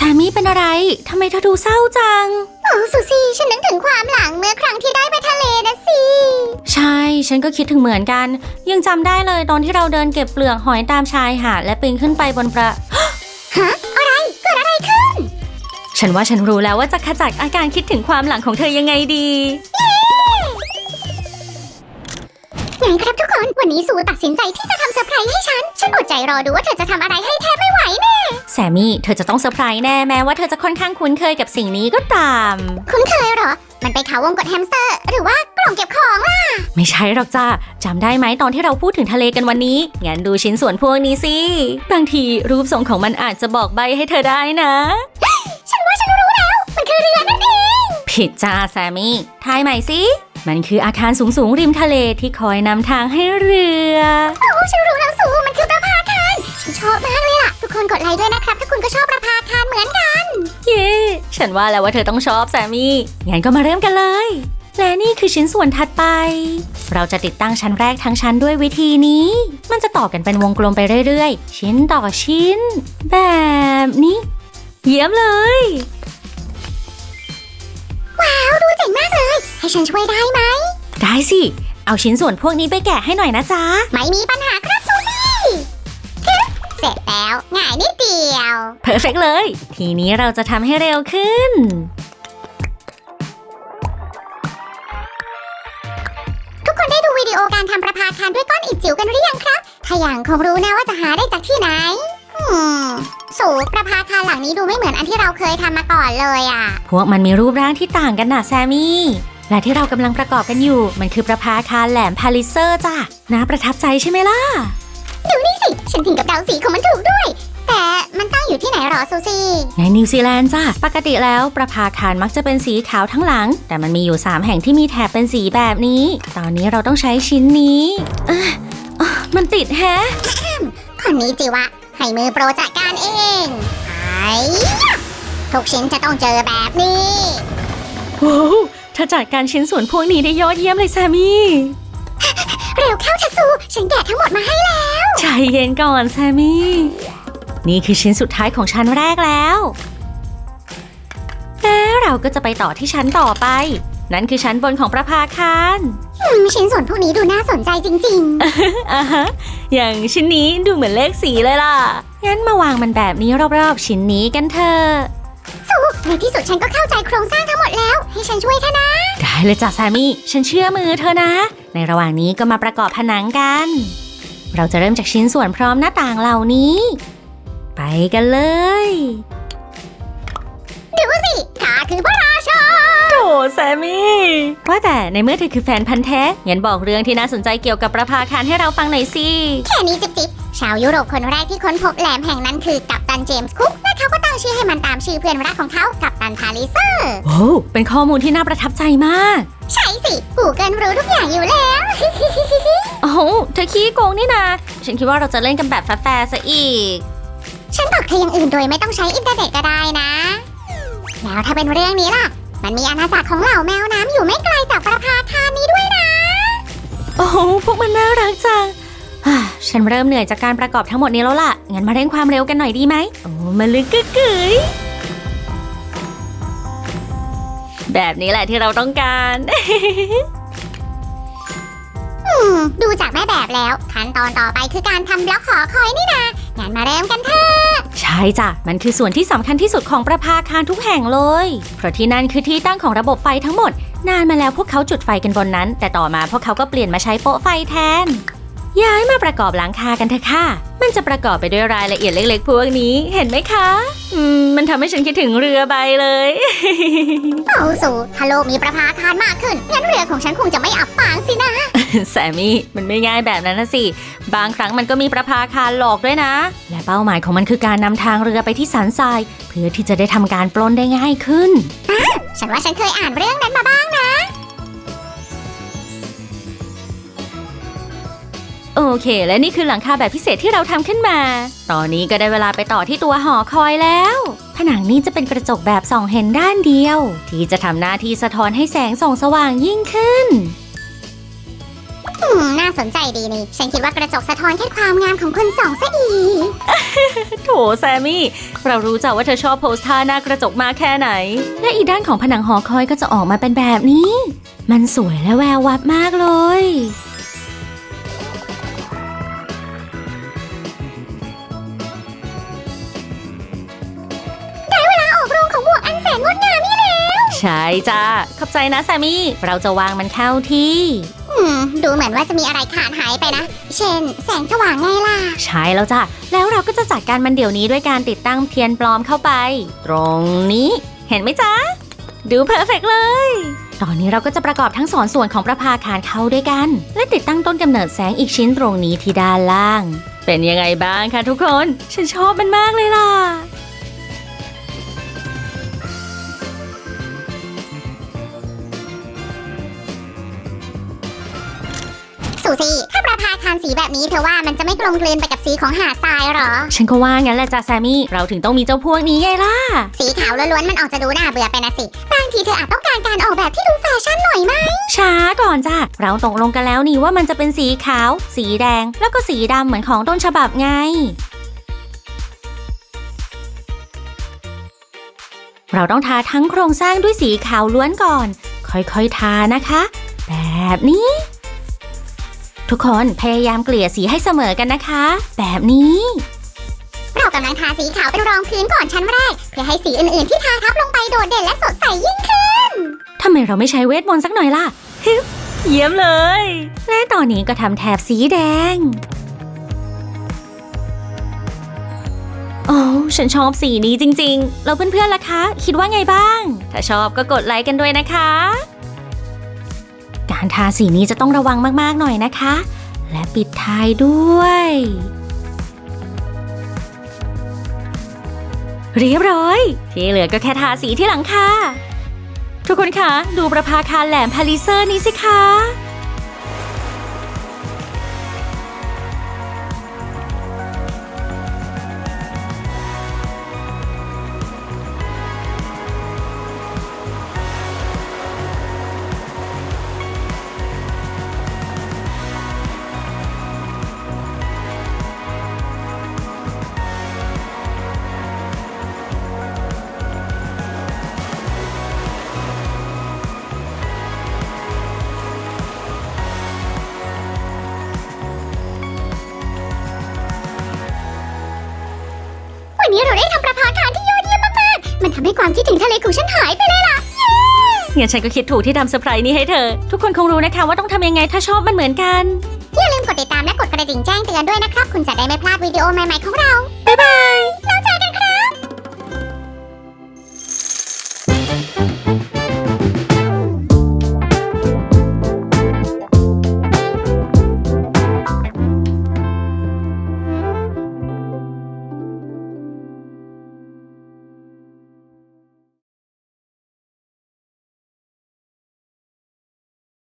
ซมมี่เป็นอะไร ทำไมเธอดูเศร้าจัง โอ้สุซี่ฉันนึกถึงความหลังเมื่อครั้งที่ได้ไปทะเลนะสิ ใช่ ฉันก็คิดถึงเหมือนกัน ยังจำได้เลยตอนที่เราเดินเก็บเปลือกหอยตามชายหาดและปีนขึ้นไปบนประ ฮะ อะไร เกิดอะไรขึ้น ฉันว่าฉันรู้แล้วว่าจะขจัดอาการคิดถึงความหลังของเธอยังไงดี ไงครับทุกคน วันนี้สูตัดสินใจที่จะทำเซอร์ไพรส์ให้ฉัน ฉันอดใจรอดูว่าเธอจะทำอะไรให้แทบไม่ไหวแน่แซมมี่เธอจะต้องเซอร์ไพรส์แน่แม้ว่าเธอจะค่อนข้างคุ้นเคยกับสิ่งนี้ก็ตาม คุ้นเคยเหรอ มันไปนเขาวงกดแฮมสเตอร์ หรือว่ากล่องเก็บของล่ะไม่ใช่หรอกจ้าจำได้ไหมตอนที่เราพูดถึงทะเลกันวันนี้ งั้นดูชิ้นส่วนพวกนี้สิ บางทีรูปทรงของมันอาจจะบอกใบให้เธอได้นะ ฉันว่าฉันรู้แล้ว มันคือเรือนั่นเอง ผิดจ้าแซมมี่ทายใหม่สิ มันคืออาคารสูงๆริมทะเลที่คอยนำทางให้เรือโอ้ฉันรู้แล้วสูมันคือประภาคารฉันชอบมากเลยล่ะ ทุกคนกดไลค์ด้วยนะครับ ถ้าคุณก็ชอบประภาคารเหมือนกัน เย้ฉันว่าแล้วว่าเธอต้องชอบแซมมี่งั้นก็มาเริ่มกันเลย และนี่คือชิ้นส่วนถัดไป เราจะติดตั้งชั้นแรกทั้งชั้นด้วยวิธีนี้ มันจะต่อกันเป็นวงกลมไปเรื่อยๆ ชิ้นต่อชิ้น แบบนี้ เยี่ยมเลย ว้าว ดูเจ๋งมากเลยให้ ฉันช่วยได้ไหม ได้สิ เอาชิ้นส่วนพวกนี้ไปแกะให้หน่อยนะจ๊ะ ไม่มีปัญหาครับซูซี่ฮึเสร็จแล้วง่ายนิดเดียว เพอร์เฟกเลย ทีนี้เราจะทำให้เร็วขึ้น ทุกคนได้ดูวิดีโอการทำประภาคารด้วยก้อนอิฐจิ๋วกันหรือยังครับ ถ้าอย่างคงรู้นะว่าจะหาได้จากที่ไหน อืม สูประภาคารหลังนี้ดูไม่เหมือนอันที่เราเคยทำมาก่อนเลยอะ พวกมันมีรูปร่างที่ต่างกันนะแซมมี่ และที่เรากำลังประกอบกันอยู่ มันคือประภาคารแหลมพาลิเซอร์จ้ะน่าประทับใจใช่ไหมล่ะ ดูนี่สิ ฉันถึงกับเดาสีของมันถูกด้วย แต่มันตั้งอยู่ที่ไหนหรอซูซี่ ในนิวซีแลนด์จ้ะปกติแล้วประภาคารมักจะเป็นสีขาวทั้งหลัง แต่มันมีอยู่ 3 แห่งที่มีแถบเป็นสีแบบนี้ ตอนนี้เราต้องใช้ชิ้นนี้เอ้ออะมันติดแฮะ คนนี้จิวะ ให้มือโปรจัดการเองไอ้ทุกชิ้นจะต้องเจอแบบนี้ ว้าวเธอจัดการชิ้นส่วนพวกนี้ได้ยอดเยี่ยมเลยแซมมี่ เร็วเข้าทัซู ฉันแกะทั้งหมดมาให้แล้ว ใจเย็นก่อนแซมมี่ นี่คือชิ้นสุดท้ายของชั้นแรกแล้วแล้วเราก็จะไปต่อที่ชั้นต่อไป นั่นคือชั้นบนของประภาคารอืมชิ้นส่วนพวกนี้ดูน่าสนใจจริง อ่าฮะ อย่างชิ้นนี้ดูเหมือนเลขสีเลยล่ะ งั้นมาวางมันแบบนี้รอบๆ ชิ้นนี้กันเถอะ ๆซูในที่สุดฉันก็เข้าใจโครงสร้างทั้งหมดแล้ว ให้ฉันช่วยเธอนะ ได้เลยจ้ะแซมมี่ฉันเชื่อมือเธอนะ ในระหว่างนี้ก็มาประกอบผนังกัน เราจะเริ่มจากชิ้นส่วนพร้อมหน้าต่างเหล่านี้ ไปกันเลย ดูสิข้าคือพระราชาโถแซมมี่ว่าแต่ในเมื่อเธอคือแฟนพันธ์แท้งั้นบอกเรื่องที่น่าสนใจเกี่ยวกับประภาคารให้เราฟังหน่อยสิ แค่นี้จิบจิบ ชาวยุโรปคนแรกที่ค้นพบแหลมแห่งนั้นคือกัปตันเจมส์คุกและเขาก็ตั้งชื่อให้มันตามชื่อเพื่อนรักของเขากัปตันพาลิเซอร์โอ้เป็นข้อมูลที่น่าประทับใจมาก ใช่สิกูเกิลรู้ทุกอย่างอยู่แล้วโอ้โหเธอขี้โกงนี่นะฉันคิดว่าเราจะเล่นกันแบบแฟร์ๆซะอีก ฉันบอกเธออย่างอื่นโดยไม่ต้องใช้อินเทอร์เน็ตก็ได้นะ แล้วถ้าเป็นเรื่องนี้ล่ะ มันมีอาณาจักรของเหล่าแมวน้ำอยู่ไม่ไกลจากประภาคารนี้ด้วยนะ โอ้โหพวกมันน่ารักจังอ่า ฉันเริ่มเหนื่อยจากการประกอบทั้งหมดนี้แล้วล่ะ งั้นมาเร่งความเร็วกันหน่อยดีไหม โอ้มาลึกกึกกึ๋ยแบบนี้แหละที่เราต้องการ อืม ดูจากแม่แบบแล้ว ขั้นตอนต่อไปคือการทำบล็อกหอคอยนี่นะงั้นมาเริ่มกันเถอะใช่จ้ะ มันคือส่วนที่สำคัญที่สุดของประภาคารทุกแห่งเลย เพราะที่นั่นคือที่ตั้งของระบบไฟทั้งหมด นานมาแล้วพวกเขาจุดไฟกันบนนั้น แต่ต่อมาพวกเขาก็เปลี่ยนมาใช้โป๊ะไฟแทน ย้ายมาประกอบหลังคากันเถอะค่ะ มันจะประกอบไปด้วยรายละเอียดเล็ก ๆ พวกนี้ เห็นไหมคะ อืม มันทำให้ฉันคิดถึงเรือใบเลย เอาสู่ถ้าโลกมีประภาคารมากขึ้นงั้นเรือของฉันคงจะไม่อับปางสินะ แซมมี่ มันไม่ง่ายแบบนั้นนะสิ บางครั้งมันก็มีประภาคารหลอกด้วยนะ และเป้าหมายของมันคือการนำทางเรือไปที่สันทราย เพื่อที่จะได้ทำการปล้นได้ง่ายขึ้น ฉันว่าฉันเคยอ่านเรื่องนั้นมา เค และนี่คือหลังคาแบบพิเศษที่เราทำขึ้นมา ตอนนี้ก็ได้เวลาไปต่อที่ตัวหอคอยแล้ว ผนังนี้จะเป็นกระจกแบบส่องเห็นด้านเดียว ที่จะทำหน้าที่สะท้อนให้แสงส่องสว่างยิ่งขึ้น อืมน่าสนใจดีนี่ ฉันคิดว่ากระจกสะท้อนแค่ความงามของคนสองซะอีก โถแซมมี่ เรารู้จักว่าเธอชอบโพสท่าหน้ากระจกมากแค่ไหน และอีกด้านของผนังหอคอยก็จะออกมาเป็นแบบนี้ มันสวยและแวววับมากเลย ใช่จ้าขอบใจนะแซมมี่เราจะวางมันเข้าที่ อืม ดูเหมือนว่าจะมีอะไรขาดหายไปนะ เช่น แสงสว่างไงล่ะ ใช่แล้วจ้ะ แล้วเราก็จะจัดการมันเดี๋ยวนี้ด้วยการติดตั้งเทียนปลอมเข้าไป ตรงนี้ เห็นไหมจ๊ะ ดูเพอร์เฟกเลย ตอนนี้เราก็จะประกอบทั้งสองส่วนของประภาคารเข้าด้วยกัน และติดตั้งต้นกำเนิดแสงอีกชิ้นตรงนี้ที่ด้านล่าง เป็นยังไงบ้างคะทุกคน ฉันชอบมันมากเลยล่ะ สูสีถ้าประภาคารสีแบบนี้เธอว่ามันจะไม่กลมกลืนไปกับสีของหาดทรายเหรอ ฉันก็ว่างั้นแหละจ้ะแซมมี่ เราถึงต้องมีเจ้าพวกนี้ไงล่ะ สีขาวล้วนๆมันออกจะดูน่าเบื่อไปนะสิ บางทีเธออาจต้องการการออกแบบที่ดูแฟชั่นหน่อยไหม ช้าก่อนจ้ะ เราตกลงกันแล้วนี่ว่ามันจะเป็นสีขาว สีแดง แล้วก็สีดำเหมือนของต้นฉบับไงเราต้องทาทั้งโครงสร้างด้วยสีขาวล้วนก่อน ค่อยๆทานะคะ แบบนี้ ทุกคนพยายามเกลี่ยสีให้เสมอกันนะคะ แบบนี้ เรากำลังทาสีขาวเป็นรองพื้นก่อนชั้นแรก เพื่อให้สีอื่นๆที่ทาทับลงไปโดดเด่นและสดใสยิ่งขึ้นทำไมเราไม่ใช้เวทมนต์สักหน่อยล่ะฮึบเยี่ยมเลย และตอนนี้ก็ทำแถบสีแดง โอ้ฉันชอบสีนี้จริงๆ แล้วเพื่อนๆล่ะคะ คิดว่าไงบ้าง ถ้าชอบก็กดไลค์กันด้วยนะคะ การทาสีนี้จะต้องระวังมากๆหน่อยนะคะ และปิดท้ายด้วย เรียบร้อยที่เหลือก็แค่ทาสีที่หลังคาทุกคนคะ ดูประภาคารแหลมพาลิเซอร์นี้สิคะำให้ความคิดถึงทะเลของฉันหายไปเลยล่ะงั้นฉันก็คิดถูกที่ทำเซอร์ไพรส์นี้ให้เธอ ทุกคนคงรู้นะคะว่าต้องทำยังไงถ้าชอบมันเหมือนกัน อย่าลืมกดติดตามและกดกระดิ่งแจ้งเตือนด้วยนะครับ คุณจะได้ไม่พลาดวิดีโอใหม่ๆของเรา บ๊ายบาย